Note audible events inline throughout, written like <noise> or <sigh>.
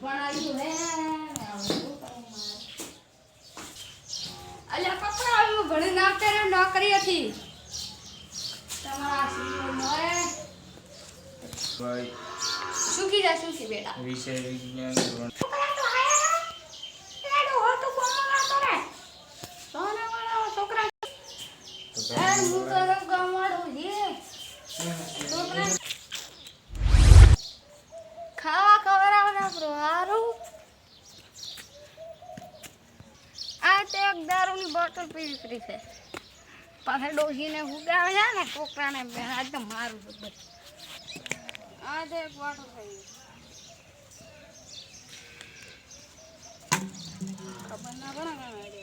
ભણાવ્યું હે? અલ્યા પકડા આવ્યું ભણી ના કરે નોકરી હતી તમારા ભાઈ સુખી જા સુખી બેટા વિષય વિજ્ઞાન છોકરા તો આયા એ ડોહો તો કોમો ના કરે સોના વાળા છોકરા તો એ હું તો ગમાડું છે છોકરા ખાવા ખવડાવના પ્રો હારું આ તે એક દારૂની બોટલ પીવી પડી છે. પાછળ ડોસીને ઉગાવે છે ને છોકરાને બે આજ તો મારું છે આજે આ એક બોટલ થઈ ખબર ના પડે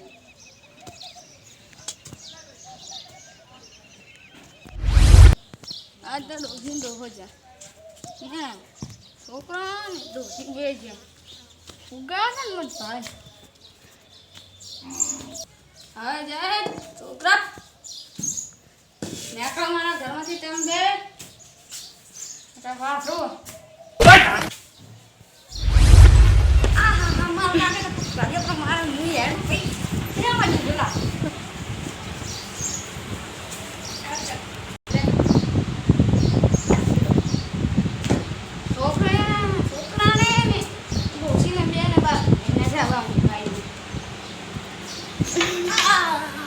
આજ તો ડોસી ડોહો હે, છોકરા ને ડોસી બે છે. ઉગા છે ને મત ભાઈ. હવે જાય છોકરા. નેકળો મારા ઘરમાંથી, તમે બે. એટલે વાપરો મારા કાર્ય હેડ પઈ કેમ જ બોલા 啊 <laughs>